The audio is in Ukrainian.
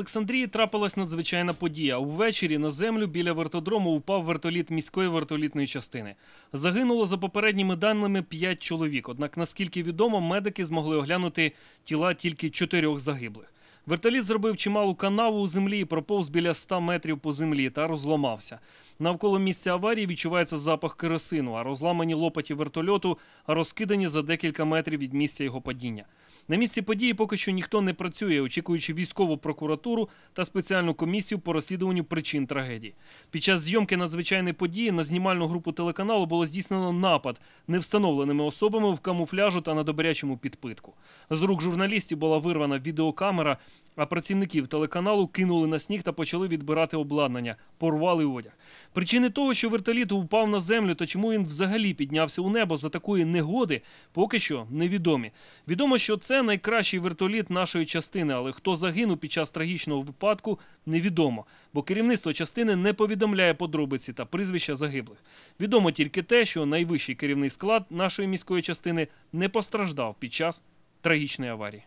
Олександрії трапилась надзвичайна подія. Увечері на землю біля вертодрому упав вертоліт міської вертолітної частини. Загинуло за попередніми даними 5 чоловік. Однак, наскільки відомо, медики змогли оглянути тіла тільки чотирьох загиблих. Вертоліт зробив чималу канаву у землі і проповз біля 100 метрів по землі та розламався. Навколо місця аварії відчувається запах керосину, а розламані лопаті вертольоту розкидані за декілька метрів від місця його падіння. На місці події поки що ніхто не працює, очікуючи військову прокуратуру та спеціальну комісію по розслідуванню причин трагедії. Під час зйомки надзвичайної події на знімальну групу телеканалу було здійснено напад невстановленими особами в камуфляжу та на добрячому підпитку. З рук журналістів була вирвана відеокамера, а працівників телеканалу кинули на сніг та почали відбирати обладнання, порвали одяг. Причини того, що вертоліт упав на землю та чому він взагалі піднявся у небо за такої негоди, поки що невідомі. Відомо, що це найкращий вертоліт нашої частини, але хто загинув під час трагічного випадку, невідомо, бо керівництво частини не повідомляє подробиці та прізвища загиблих. Відомо тільки те, що найвищий керівний склад нашої міської частини не постраждав під час трагічної аварії.